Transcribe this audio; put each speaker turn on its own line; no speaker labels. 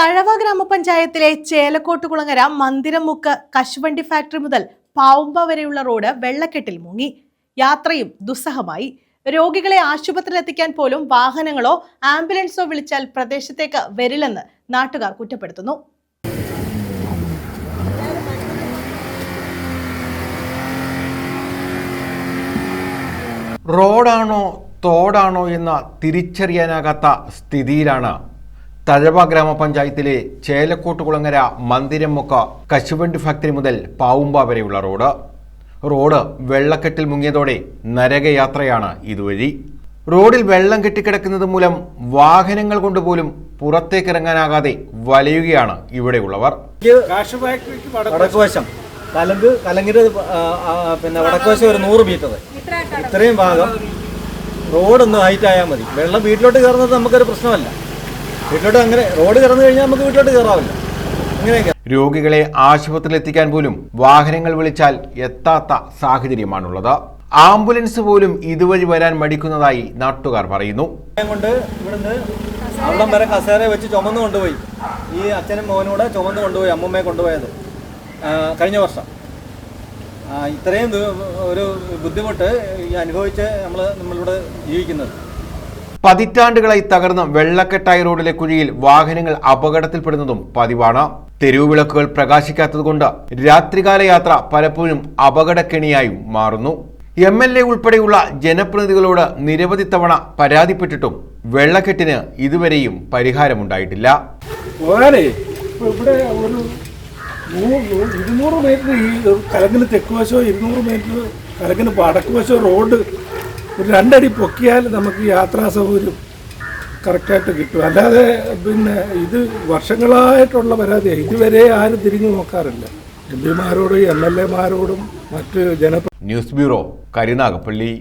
തഴവ ഗ്രാമപഞ്ചായത്തിലെ ചേലക്കോട്ടുകുളങ്ങര മന്ദിരമുക്ക് കശുവണ്ടി ഫാക്ടറി മുതൽ പാവുമ്പ വരെയുള്ള റോഡ് വെള്ളക്കെട്ടിൽ മുങ്ങി. യാത്രയും ദുസ്സഹമായി. രോഗികളെ ആശുപത്രിയിലെത്തിക്കാൻ പോലും വാഹനങ്ങളോ ആംബുലൻസോ വിളിച്ചാൽ പ്രദേശത്തേക്ക് വരില്ലെന്ന് നാട്ടുകാർ കുറ്റപ്പെടുത്തുന്നു.
റോഡാണോ തോടാണോ എന്ന തിരിച്ചറിയാനാകാത്ത സ്ഥിതിയിലാണ് തഴവ ഗ്രാമപഞ്ചായത്തിലെ ചേലക്കോട്ടുകുളങ്ങര മന്ദിരമുക്ക കശുവണ്ടി ഫാക്ടറി മുതൽ പാവുമ്പ വരെയുള്ള റോഡ്. റോഡ് വെള്ളക്കെട്ടിൽ മുങ്ങിയതോടെ നരകയാത്രയാണ് ഇതുവഴി. റോഡിൽ വെള്ളം കെട്ടിക്കിടക്കുന്നത് മൂലം വാഹനങ്ങൾ കൊണ്ടുപോലും പുറത്തേക്കിറങ്ങാനാകാതെ വലയുകയാണ് ഇവിടെയുള്ളവർ.
വടക്കുവശം കലങ്ക് ആ, പിന്നെ വടക്കുവശം ഒരു നൂറ് മീറ്റർ ഇത്രയും ഭാഗം റോഡൊന്ന് ഹൈറ്റ് ആയാൽ മതി. വെള്ളം വീട്ടിലോട്ട് കയറുന്നത് നമുക്കൊരു പ്രശ്നമല്ല. വീട്ടിലോട്ട് അങ്ങനെ റോഡ് കയറുന്നു കഴിഞ്ഞാൽ നമുക്ക് വീട്ടിലോട്ട് കയറാവില്ല അങ്ങനെയൊക്കെ
രോഗികളെ ആശുപത്രിയിൽ എത്തിക്കാൻ പോലും വാഹനങ്ങൾ വിളിച്ചാൽ എത്താത്ത സാഹചര്യമാണുള്ളത്. ആംബുലൻസ് പോലും ഇതുവഴി വരാൻ മടിക്കുന്നതായി നാട്ടുകാർ പറയുന്നു.
കൊണ്ട് ഇവിടുന്ന് അവിടം വരെ കസേര വെച്ച് ചുമന്ന് കൊണ്ടുപോയി. ഈ അച്ഛനും മോനും കൂടെ ചുമന്ന് കൊണ്ടുപോയി അമ്മമ്മയെ കൊണ്ടുപോയത്. കഴിഞ്ഞ വർഷം. ഇത്രയും ഒരു ബുദ്ധിമുട്ട് ഈ അനുഭവിച്ച് നമ്മൾ നമ്മളിവിടെ ജീവിക്കുന്നത്.
പതിറ്റാണ്ടുകളായി തകർന്ന വെള്ളക്കെട്ടായ റോഡിലെ കുഴിയിൽ വാഹനങ്ങൾ അപകടത്തിൽപ്പെടുന്നതും പതിവാണ്. തെരുവുവിളക്കുകൾ പ്രകാശിക്കാത്തതുകൊണ്ട് രാത്രികാല യാത്ര പലപ്പോഴും അപകടക്കെണിയായും മാറുന്നു. എം എൽ എ ഉൾപ്പെടെയുള്ള ജനപ്രതിനിധികളോട് നിരവധി തവണ പരാതിപ്പെട്ടിട്ടും വെള്ളക്കെട്ടിന് ഇതുവരെയും പരിഹാരമുണ്ടായിട്ടില്ല.
ഇവിടെ ഒരു ഇരുന്നൂറ് മീറ്റർ ഈ കലങ്ങിന് തെക്ക് വശമോ ഇരുന്നൂറ് മീറ്റർ കലങ്ങിന് വടക്ക് റോഡ് ഒരു രണ്ടടി പൊക്കിയാൽ നമുക്ക് യാത്രാ സൗകര്യം കറക്റ്റായിട്ട് കിട്ടും. അല്ലാതെ പിന്നെ ഇത് വർഷങ്ങളായിട്ടുള്ള പരാതിയാണ് ഇതുവരെ ആരും തിരിഞ്ഞു നോക്കാറില്ല. എം പിമാരോടും എം എൽ എമാരോടും മറ്റ് ജന
ന്യൂസ് ബ്യൂറോ കരുനാഗപ്പള്ളി.